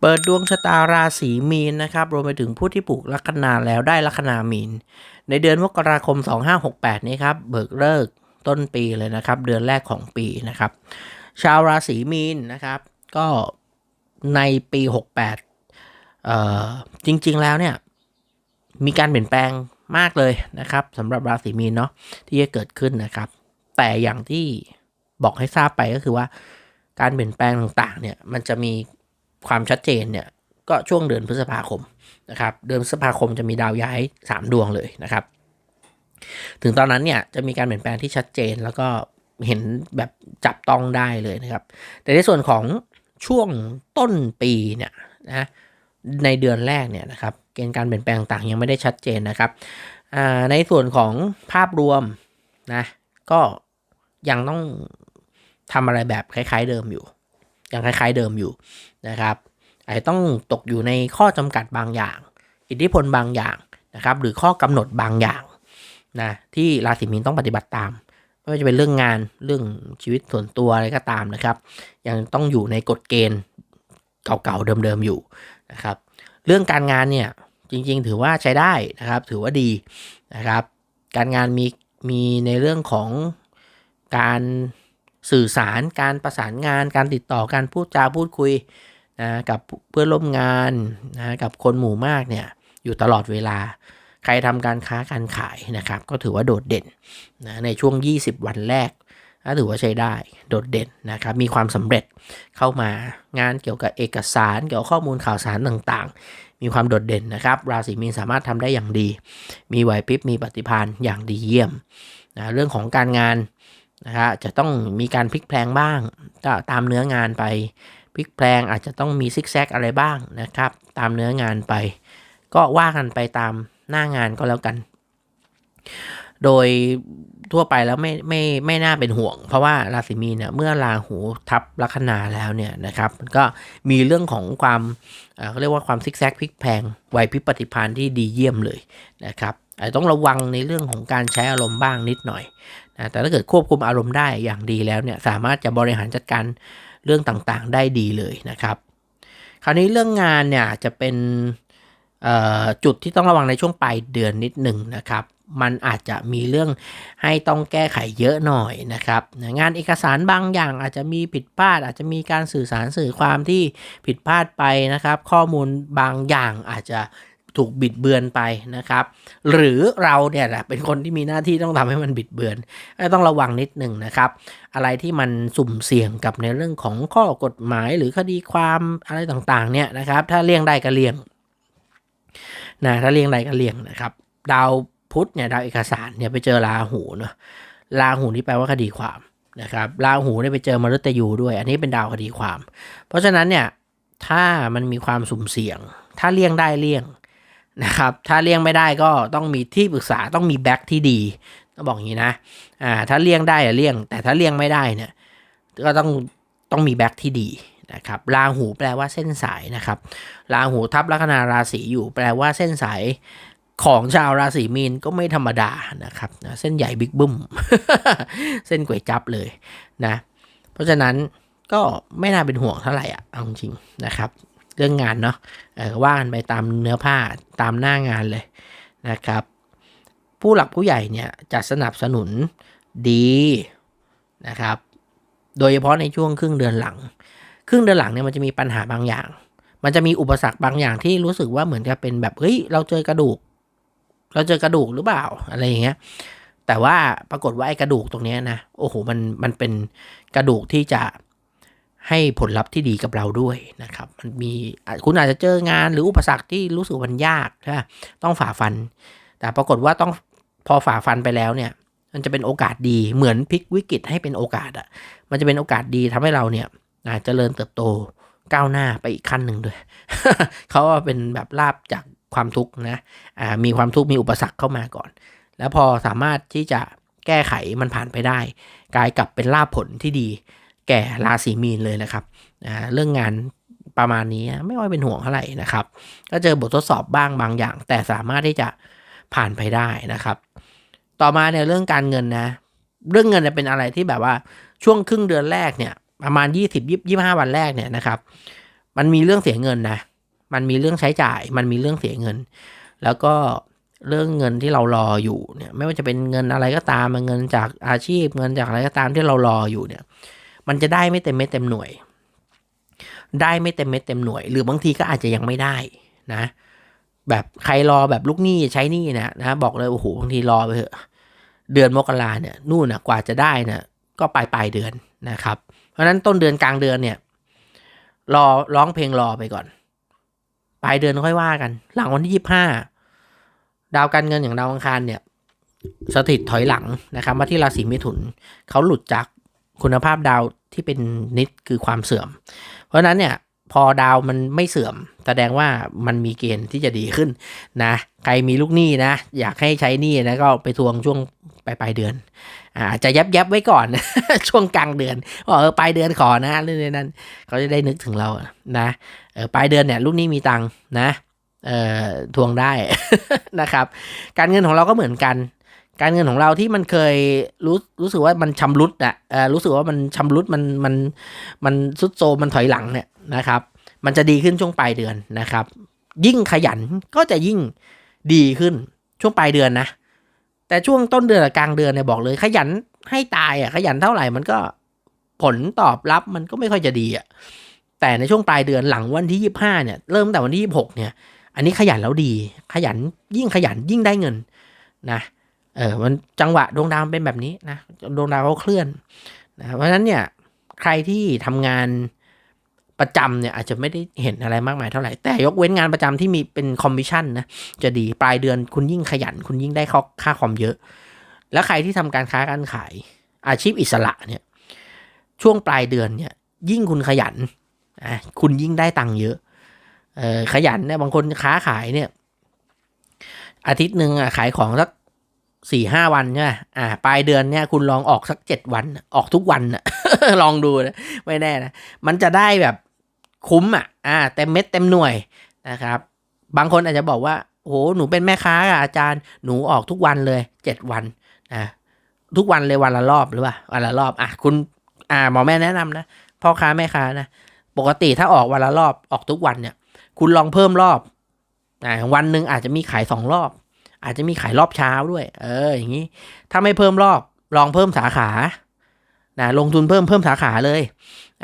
เปิดดวงชะตาราศีมีนนะครับ รวมไปถึงผู้ที่ปลูกลัคนาแล้วได้ลัคนามีน ในเดือนมกราคม 2568 นี้ครับ เบิกเลิกต้นปีเลยนะครับ เดือนแรกของปีนะครับ ชาวราศีมีนนะครับ ก็ในปี 68 เอ่อ จริง ๆ แล้วเนี่ย มีการเปลี่ยนแปลงมากเลยนะครับสำหรับราศีมีนเนาะที่จะเกิดขึ้นนะครับ แต่อย่างที่บอกให้ทราบไปก็คือว่า การเปลี่ยนแปลงต่างๆ เนี่ย มันจะมี ความชัดเจนเนี่ยก็ช่วงเดือนพฤษภาคมนะครับเดือนพฤษภาคมจะมีดาวย้าย 3 ดวงเลยนะครับ ถึงตอนนั้นเนี่ยจะมีการเปลี่ยนแปลงที่ชัดเจนแล้วก็เห็นแบบจับต้องได้เลยนะครับ แต่ในส่วนของช่วงต้นปีเนี่ยนะในเดือนแรกเนี่ยนะครับเกณฑ์การเปลี่ยนแปลงต่างยังไม่ได้ชัดเจนนะครับในส่วนของภาพรวมนะก็ยังต้องทำอะไรแบบคล้าย ๆ เดิมอยู่ ยังคล้ายๆเดิมอยู่นะครับอาจจะต้องตกอยู่ในข้อจำกัดบางอย่าง อิทธิพลบางอย่างนะครับ หรือข้อกำหนดบางอย่างนะที่ราศีมีนต้องปฏิบัติตามไม่ว่าจะเป็นเรื่องงานเรื่องชีวิตส่วนตัวอะไรก็ตามนะครับ ยังต้องอยู่ในกฎเกณฑ์เก่าๆเดิมๆอยู่นะครับ เรื่องการงานเนี่ยจริงๆ ถือว่าใช้ได้นะครับ ถือว่าดีนะครับ การงานมีมีในเรื่องของการ สื่อสารการประสานงานการติดต่อการพูดจาพูดคุยนะกับเพื่อนร่วมงานนะกับคนหมู่มากเนี่ยอยู่ตลอดเวลา ใครทำการค้าการขายนะครับ ก็ถือว่าโดดเด่นนะในช่วง 20 วันแรกก็ถือว่าใช้ได้โดดเด่นนะครับ มีความสำเร็จเข้ามางานเกี่ยวกับเอกสาร เกี่ยวกับข้อมูลข่าวสารต่างๆ มีความโดดเด่นนะครับ ราศีมีนสามารถทำได้อย่างดี มีไหวพริบมีปฏิภาณอย่างดีเยี่ยมนะเรื่องของการงาน นะครับจะต้องมีการพลิกแพลงบ้าง ก็ตามเนื้องานไปพลิกแพลงอาจจะต้องมีซิกแซกอะไรบ้างนะครับ ตามเนื้องานไป ก็ว่ากันไปตามหน้างานก็แล้วกัน โดยทั่วไปแล้วไม่ไม่ไม่น่าเป็นห่วง เพราะว่าราศีมีนเนี่ยเมื่อราหูทับลัคนาแล้วเนี่ยนะครับก็มีเรื่องของความเอ่อเขาเรียกว่าความซิกแซกพลิกแพลงไหวพริบปฏิภาณที่ดีเยี่ยมเลยนะครับอาจจะต้องระวังในเรื่องของการใช้อารมณ์บ้างนิดหน่อย แต่ถ้าเกิดควบคุมอารมณ์ได้อย่างดีแล้วเนี่ยสามารถจะบริหารจัดการเรื่องต่างๆ ได้ดีเลยนะครับ คราวนี้เรื่องงานเนี่ยจะเป็นจุดที่ต้องระวังในช่วงปลายเดือนนิดหนึ่งนะครับ มันอาจจะมีเรื่องให้ต้องแก้ไขเยอะหน่อยนะครับ งานเอกสารบางอย่างอาจจะมีผิดพลาด อาจจะมีการสื่อสารสื่อความที่ผิดพลาดไปนะครับ ข้อมูลบางอย่างอาจจะ ถูกบิดเบือนไปนะครับ หรือเราเนี่ยแหละเป็นคนที่มีหน้าที่ต้องทำให้มันบิดเบือน ต้องระวังนิดหนึ่งนะครับ อะไรที่มันสุ่มเสี่ยงกับในเรื่องของข้อกฎหมายหรือคดีความอะไรต่างๆเนี่ยนะครับ ถ้าเลี่ยงได้ก็เลี่ยงนะถ้าเลี่ยงได้ก็เลี่ยงนะครับ ดาวพุธเนี่ยดาวเอกสารเนี่ยไปเจอราหูเนาะราหูนี่แปลว่าคดีความนะครับราหูเนี่ยไปเจอมฤตยูด้วย อันนี้เป็นดาวคดีความ เพราะฉะนั้นเนี่ยถ้ามันมีความสุ่มเสี่ยง ถ้าเลี่ยงได้เลี่ยง นะครับ ถ้าเลี่ยงไม่ได้ก็ต้องมีที่ปรึกษาต้องมีแบ็คที่ดีต้องบอกอย่างนี้นะอ่าถ้าเลี่ยงได้อะเลี่ยง แต่ถ้าเลี่ยงไม่ได้เนี่ยก็ต้องต้องมีแบ็คที่ดีนะครับราหูแปลว่าเส้นสายนะครับราหูทับลัคนาราศีอยู่ แปลว่าเส้นสายของชาวราศีมีนก็ไม่ธรรมดานะครับนะเส้นใหญ่บิ๊กบึ้ม เส้นก๋วยจับเลยนะ เพราะฉะนั้นก็ไม่น่าเป็นห่วงเท่าไหร่อะเอาจริงๆนะครับ เรื่องงานเนาะว่ากันไปตามเนื้อผ้าตามหน้างานเลยนะครับ ผู้หลักผู้ใหญ่เนี่ยจะสนับสนุนดีนะครับ โดยเฉพาะในช่วงครึ่งเดือนหลัง ครึ่งเดือนหลังเนี่ยมันจะมีปัญหาบางอย่าง มันจะมีอุปสรรคบางอย่างที่รู้สึกว่าเหมือนกับเป็นแบบเฮ้ยเราเจอกระดูก เราเจอกระดูกหรือเปล่าอะไรอย่างเงี้ยแต่ว่าปรากฏว่าไอ้กระดูกตรงนี้นะโอ้โหมันมันเป็นกระดูกที่จะ ให้ผลลัพธ์ที่ดีกับเราด้วยนะครับ มันมีคุณอาจจะเจองานหรืออุปสรรคที่รู้สึกมันยากใช่ไหมต้องฝ่าฟัน แต่ปรากฏว่าต้องพอฝ่าฟันไปแล้วเนี่ย มันจะเป็นโอกาสดีเหมือนพลิกวิกฤตให้เป็นโอกาสอะ มันจะเป็นโอกาสดีทำให้เราเนี่ยอะเจริญเติบโตก้าวหน้าไปอีกขั้นหนึ่งด้วยเขาว่าเป็นแบบลาบจากความทุกข์นะอ่ามีความทุกข์มีอุปสรรคเข้ามาก่อน แล้วพอสามารถที่จะแก้ไขมันผ่านไปได้ กลายกลับเป็นลาบผลที่ดี แก่ราศีมีนเลยนะครับเรื่องงานประมาณนี้ไม่ค่อยเป็นห่วงเท่าไหร่นะครับ ก็เจอบททดสอบบ้างบางอย่าง แต่สามารถที่จะผ่านไปได้นะครับ ต่อมาเนี่ยเรื่องการเงินนะ เรื่องเงินเนี่ยเป็นอะไรที่แบบว่าช่วงครึ่งเดือนแรกเนี่ยประมาณ 20 25 วันแรกเนี่ยนะครับ มันมีเรื่องเสียเงินนะ มันมีเรื่องใช้จ่าย มันมีเรื่องเสียเงิน แล้วก็เรื่องเงินที่เรารออยู่เนี่ย ไม่ว่าจะเป็นเงินอะไรก็ตามเงินจากอาชีพเงินจากอะไรก็ตามที่เรารออยู่เนี่ย มันจะได้ไม่เต็มเม็ดเต็มหน่วย ได้ไม่เต็มเม็ดเต็มหน่วย หรือบางทีก็อาจจะยังไม่ได้นะ แบบใครรอแบบลูกหนี้ใช้หนี้นะนะบอกเลยโอ้โหบางทีรอไปเถอะเดือนมกราเนี่ยนู่นนะกว่าจะได้นี่ยก็ปลายปลายเดือนนะครับ เพราะนั้นต้นเดือนกลางเดือนเนี่ย รอร้องเพลงรอไปก่อน ปลายเดือนค่อยว่ากัน หลังวันที่ยี่ห้าดาวการเงินอย่างดาวอังคารเนี่ย สถิตถอยหลังนะครับมาที่ราศีมิถุนเขาหลุดจาก คุณภาพดาวที่เป็นนิดคือความเสื่อม เพราะนั้นเนี่ยพอดาวมันไม่เสื่อม แสดงว่ามันมีเกณฑ์ที่จะดีขึ้นนะใครมีลูกหนี้นะ อยากให้ใช้หนี้นะก็ไปทวงช่วงปลายปลายเดือนอาจจะยับยับไว้ก่อน ช่วงกลางเดือนว่าเออปลายเดือนขอนะเรื่องนั้นเขาจะได้นึกถึงเรานะเออปลายเดือนเนี่ยลูกหนี้มีตังค์นะเอ่อทวงได้นะครับ การเงินของเราก็เหมือนกัน การเงินของเราที่มันเคยรู้รู้สึกว่ามันชำรุดอะรู้สึกว่ามันชำรุดมันมันมันสุดโซมันถอยหลังเนี่ยนะครับ มันจะดีขึ้นช่วงปลายเดือนนะครับ ยิ่งขยันก็จะยิ่งดีขึ้นช่วงปลายเดือนนะ แต่ช่วงต้นเดือนกับกลางเดือนเนี่ยบอกเลย ขยันให้ตายอะขยันเท่าไหร่มันก็ผลตอบรับมันก็ไม่ค่อยจะดีอะแต่ในช่วงปลายเดือนหลังวันที่ยี่ห้าเนี่ยเริ่มแต่วันที่ยี่หกเนี่ย อันนี้ขยันแล้วดี ขยันยิ่งขยันยิ่งได้เงินนะ เออมันจังหวะดวงดาวเป็นแบบนี้นะดวงดาวเขาเคลื่อนนะเพราะฉะนั้นเนี่ยใครที่ทำงานประจำเนี่ยอาจจะไม่ได้เห็นอะไรมากมายเท่าไหร่ แต่ยกเว้นงานประจำที่มีเป็นคอมมิชชั่นนะจะดีปลายเดือนคุณยิ่งขยัน คุณยิ่งได้ค่าค่าคอมเยอะ แล้วใครที่ทำการค้าการขายอาชีพอิสระเนี่ยช่วงปลายเดือนเนี่ยยิ่งคุณขยันอะคุณยิ่งได้ตังค์เยอะเออขยันเนี่ยบางคนค้าขายเนี่ยอาทิตย์หนึ่งอะขายของสัก สี่ห้าวันใช่ไหมอ่าปลายเดือนเนี่ยคุณลองออกสักเจ็ดวัน ออกทุกวันอะลองดูนะไม่แน่นะ มันจะได้แบบคุ้มอะ อ่าเต็มเม็ดเต็มหน่วยนะครับ บางคนอาจจะบอกว่าโอ้โหหนูเป็นแม่ค้าอะอาจารย์หนูออกทุกวันเลยเจ็ดวันอ่าทุกวันเลยวันละรอบหรือเปล่าวันละรอบอะคุณอ่าหมอแม่แนะนำนะพ่อค้าแม่ค้านะปกติถ้าออกวันละรอบออกทุกวันเนี่ย คุณลองเพิ่มรอบอ่าวันหนึ่งอาจจะมีขายสองรอบ อาจจะมีขายรอบเช้าด้วย เออ อย่างนี้ ถ้าไม่เพิ่มรอบลองเพิ่มสาขานะลงทุนเพิ่มเพิ่มสาขาเลย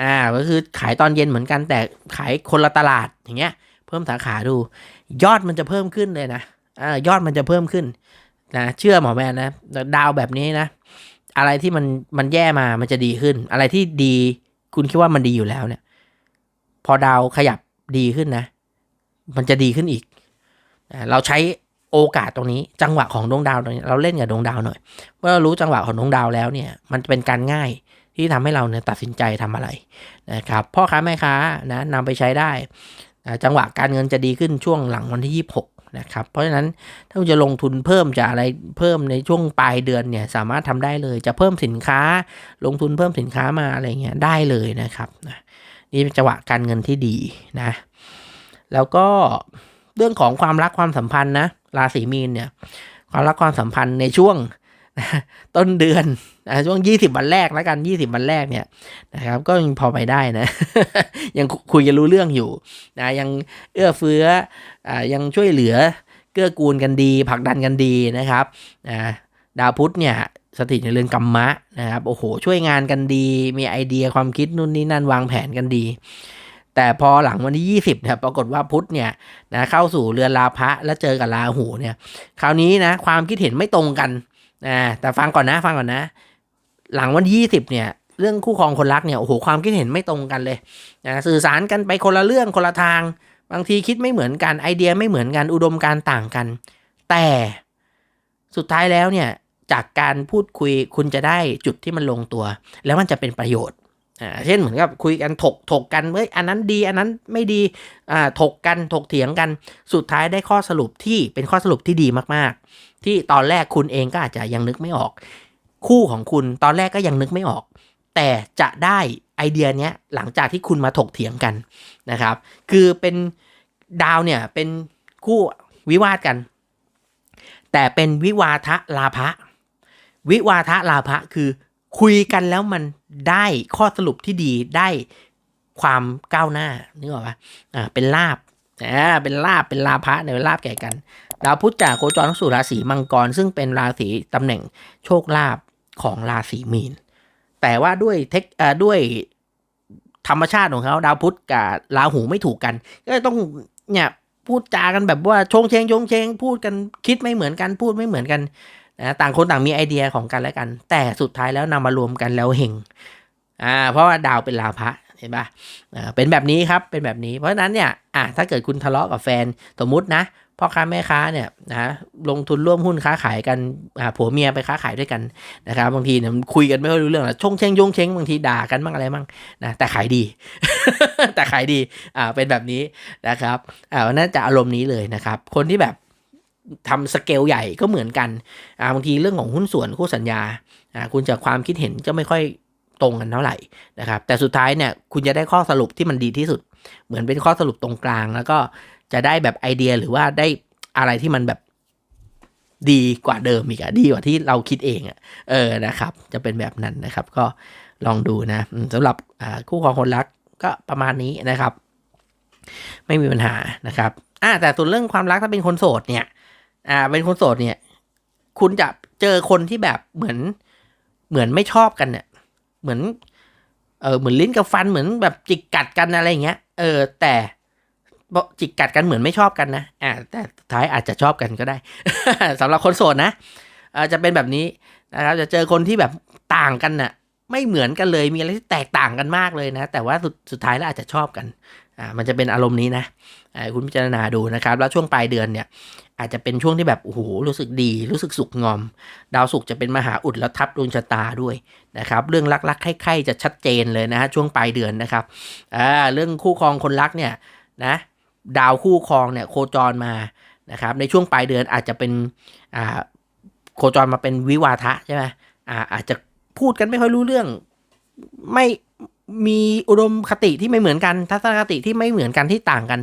อ่า ก็คือขายตอนเย็นเหมือนกันแต่ขายคนละตลาดอย่างเงี้ย เพิ่มสาขาดู ยอดมันจะเพิ่มขึ้นเลยนะอ่ายอดมันจะเพิ่มขึ้นนะเชื่อหมอแมนนะดาวแบบนี้นะ อะไรที่มันมันแย่มามันจะดีขึ้น อะไรที่ดีคุณคิดว่ามันดีอยู่แล้วเนี่ย พอดาวขยับดีขึ้นนะ มันจะดีขึ้นอีก เราใช้ โอกาสตรงนี้จังหวะของดวงดาวตรงนี้เราเล่นกับดวงดาวหน่อยเมื่อเรารู้จังหวะของดวงดาวแล้วเนี่ยมันเป็นการง่ายที่ทำให้เราเนี่ยตัดสินใจทำอะไรนะครับพ่อค้าแม่ค้านะนำไปใช้ได้จังหวะการเงินจะดีขึ้นช่วงหลังวันที่ 26นะครับเพราะฉะนั้นถ้าจะลงทุนเพิ่มจะอะไรเพิ่มในช่วงปลายเดือนเนี่ยสามารถทำได้เลย จะเพิ่มสินค้าลงทุนเพิ่มสินค้ามาอะไรเงี้ยได้เลยนะครับนี่เป็นจังหวะการเงินที่ดีนะแล้วก็เรื่องของความรักความสัมพันธ์นะราศีมีนเนี่ยความรักความสัมพันธ์ในช่วงต้นเดือนนะช่วงยี่สิบวันแรกแล้วกันยี่สิบวันแรกเนี่ยนะครับ ก็ยังพอไปได้นะ ยังคุยกันรู้เรื่องอยู่นะยังเอื้อเฟื้ออ่ายังช่วยเหลือเกื้อกูลกันดีผลักดันกันดีนะครับนะดาวพุธเนี่ยสถิตในเรือนกรรมะนะครับโอ้โห ช่วยงานกันดี มีไอเดียความคิดนู่นนี่นั่นวางแผนกันดี แต่พอหลังวันที่ยี่สิบเนี่ยปรากฏว่าพุธเนี่ยนะเข้าสู่เรือนลาภะแล้วเจอกับราหูเนี่ย คราวนี้นะความคิดเห็นไม่ตรงกันนะแต่ฟังก่อนนะฟังก่อนนะ หลังวันที่ยี่สิบเนี่ยเรื่องคู่ครองคนรักเนี่ยโอ้โหความคิดเห็นไม่ตรงกันเลยนะสื่อสารกันไปคนละเรื่องคนละทาง บางทีคิดไม่เหมือนกันไอเดียไม่เหมือนกันอุดมการต่างกัน แต่สุดท้ายแล้วเนี่ยจากการพูดคุยคุณจะได้จุดที่มันลงตัว แล้วมันจะเป็นประโยชน์ อ่าเช่นเหมือนกับคุยกันถกถกกันเฮ้ยอันนั้นดีอันนั้นไม่ดีอ่าถกกันถกเถียงกันสุดท้ายได้ข้อสรุปที่เป็นข้อสรุปที่ดีมากๆ ที่ตอนแรกคุณเองก็อาจจะยังนึกไม่ออก คู่ของคุณตอนแรกก็ยังนึกไม่ออก แต่จะได้ไอเดียเนี้ยหลังจากที่คุณมาถกเถียงกันนะครับ คือเป็นดาวเนี่ยเป็นคู่วิวาทกัน แต่เป็นวิวาทะลาภะวิวาทะลาภะคือ คุยกันแล้วมันได้ข้อสรุปที่ดีได้ความก้าวหน้านึกออกปะอ่าเป็นลาบอ่าเป็นลาบเป็นลาภะเนี่ยเป็นลาบแก่กันดาวพุธจากโคจรสู่ราศีมังกร ซึ่งเป็นราศีตำแหน่งโชคลาภของราศีมีน แต่ว่าด้วยเทคอ่อด้วยธรรมชาติของเขาดาวพุธกับราหูไม่ถูกกัน ก็ต้องเนี่ยพูดจากันแบบว่าชงเชงชงเชงพูดกันคิดไม่เหมือนกันพูดไม่เหมือนกัน นะต่างคนต่างมีไอเดียของกันและกัน แต่สุดท้ายแล้วนำมารวมกันแล้วเฮงอ่าเพราะว่าดาวเป็นลาภะเห็นปะอ่าเป็นแบบนี้ครับเป็นแบบนี้ เพราะฉะนั้นเนี่ยอะถ้าเกิดคุณทะเลาะกับแฟนสมมุตินะพ่อค้าแม่ค้าเนี่ยนะลงทุนร่วมหุ้นค้าขายกันอ่าผัวเมียไปค้าขายด้วยกันนะครับบางทีเนี่ยมันคุยกันไม่ค่อยรู้เรื่องหรอกชงเชงยงเชงบางทีด่ากันบ้างอะไรบ้างนะแต่ขายดี แต่ขายดีอ่าเป็นแบบนี้นะครับอ่าน่าจะอารมณ์นี้เลยนะครับ คนที่แบบ ทำสเกลใหญ่ก็เหมือนกันอ่าบางทีเรื่องของหุ้นส่วนคู่สัญญาอ่าคุณจะความคิดเห็นจะไม่ค่อยตรงกันเท่าไหร่นะครับ แต่สุดท้ายเนี่ยคุณจะได้ข้อสรุปที่มันดีที่สุด เหมือนเป็นข้อสรุปตรงกลาง แล้วก็จะได้แบบไอเดียหรือว่าได้อะไรที่มันแบบดีกว่าเดิมอีกอะดีกว่าที่เราคิดเองอะเออนะครับ จะเป็นแบบนั้นนะครับ ก็ลองดูนะสำหรับคู่ครองคนรักก็ประมาณนี้นะครับ ไม่มีปัญหานะครับอ่าแต่ส่วนเรื่องความรักถ้าเป็นคนโสดเนี่ย อ่า เป็นคนโสดเนี่ย คุณจะเจอคนที่แบบเหมือน เหมือนไม่ชอบกันเนี่ย เหมือน เออเหมือนลิ้นกับฟันเหมือนแบบจิกกัดกันอะไรอย่างเงี้ย เออ แต่จิกกัดกันเหมือนไม่ชอบกันนะ อ่า แต่ท้ายอาจจะชอบกันก็ได้สำหรับคนโสดนะอาจะเป็นแบบนี้นะครับ จะเจอคนที่แบบต่างกันน่ะ ไม่เหมือนกันเลย มีอะไรที่แตกต่างกันมากเลยนะ แต่ว่าสุดสุดท้ายแล้วอาจจะชอบกัน อ่ามันจะเป็นอารมณ์นี้นะคุณพิจารณาดูนะครับ แล้วช่วงปลายเดือนเนี่ย อาจจะเป็นช่วงที่แบบโอ้โหรู้สึกดีรู้สึกสุขงอม ดาวสุขจะเป็นมหาอุดแล้วทับดวงชะตาด้วยนะครับ เรื่องรักๆใคร่ๆจะชัดเจนเลยนะฮะช่วงปลายเดือนนะครับอ่าเรื่องคู่ครองคนรักเนี่ยนะดาวคู่ครองเนี่ยโคจรมานะครับ ในช่วงปลายเดือนอาจจะเป็นอ่าโคจรมาเป็นวิวาทะใช่ไหมอ่าอาจจะพูดกันไม่ค่อยรู้เรื่องไม่ มีอุดมคติที่ไม่เหมือนกัน ทัศนคติที่ไม่เหมือนกันที่ต่างกัน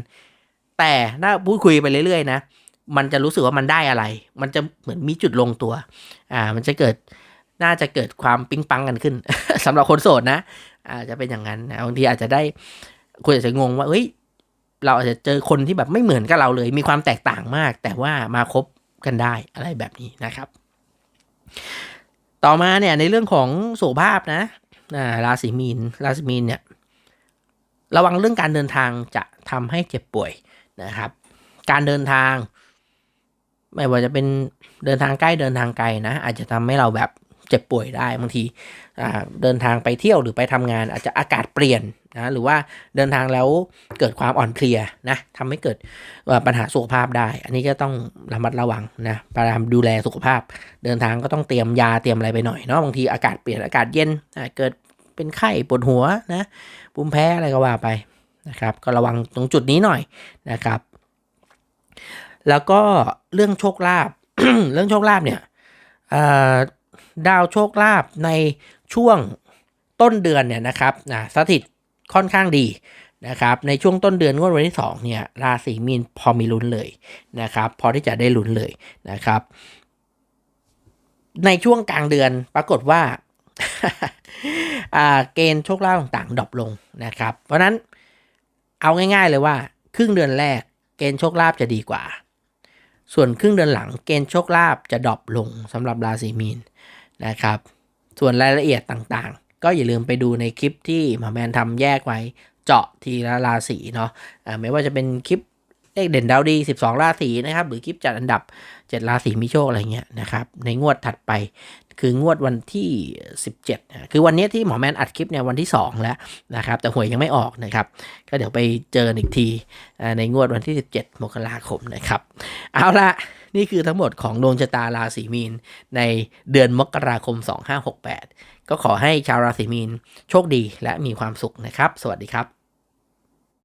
แต่ถ้าพูดคุยไปเรื่อยๆนะมันจะรู้สึกว่ามันได้อะไร มันจะเหมือนมีจุดลงตัว อ่า มันจะเกิด น่าจะเกิดความปิ๊งปังกันขึ้นสำหรับคนโสดนะ อาจจะเป็นอย่างนั้นนะ บางทีอาจจะได้ คุณอาจจะงงว่า เฮ้ย เราอาจจะเจอคนที่แบบไม่เหมือนกับเราเลย มีความแตกต่างมาก แต่ว่ามาคบกันได้ อะไรแบบนี้นะครับ ต่อมาเนี่ยในเรื่องของสุขภาพนะ อ่าราศีมีน ราศีมีนเนี่ยระวังเรื่องการเดินทางจะทำให้เจ็บป่วยนะครับ การเดินทาง ไม่ว่าจะเป็นเดินทางใกล้เดินทางไกลนะ อาจจะทำให้เราแบบเจ็บป่วยได้บางทีเดินทางไปเที่ยวหรือไปทำงาน อาจจะอากาศเปลี่ยนนะหรือว่าเดินทางแล้วเกิดความอ่อนเพลียนะทำให้เกิดปัญหาสุขภาพได้ อันนี้ก็ต้องระมัดระวังนะพยายามดูแลสุขภาพ เดินทางก็ต้องเตรียมยาเตรียมอะไรไปหน่อยเนาะบางทีอากาศเปลี่ยนอากาศเย็นอ่าเกิด เป็นไข้ปวดหัวนะภูมิแพ้อะไรก็ว่าไปนะครับก็ระวังตรงจุดนี้หน่อยนะครับ แล้วก็เรื่องโชคลาภเรื่องโชคลาภเนี่ยดาวโชคลาภในช่วงต้นเดือนเนี่ยนะครับนะสถิตค่อนข้างดีนะครับในช่วงต้นเดือนงวดวันที่สองเนี่ยราศีมีนพอมีลุ้นเลยนะครับพอที่จะได้ลุ้นเลยนะครับ ในช่วงกลางเดือนปรากฏว่า เกณฑ์โชคลาภต่างๆดรอปลงนะครับ เพราะนั้นเอาง่าย ๆเลยว่า ครึ่งเดือนแรกเกณฑ์โชคลาภจะดีกว่า ส่วนครึ่งเดือนหลังเกณฑ์โชคลาภจะดรอปลงสำหรับราศีมีนนะครับ ส่วนรายละเอียดต่างๆ ก็อย่าลืมไปดูในคลิปที่หมอแมนทำแยกไว้เจาะทีละราศีเนาะอ่าไม่ว่าจะเป็นคลิปเลขเด่นดาวดี 12 ราศีนะครับ หรือคลิปจัดอันดับ 7 ราศีมีโชคอะไรเงี้ยนะครับ ในงวดถัดไป คืองวดวันที่ 17 คือวันนี้ที่หมอแมนอัดคลิปเนี่ยวันที่ 2 แล้วนะครับ แต่หวยยังไม่ออกนะครับ ก็เดี๋ยวไปเจออีกทีในงวดวันที่ 17 มกราคมนะครับ เอาละนี่คือทั้งหมดของดวงชะตาราศีมีน ในเดือนมกราคม 2568 ก็ขอให้ชาวราศีมีนโชคดีและมีความสุขนะครับ สวัสดีครับ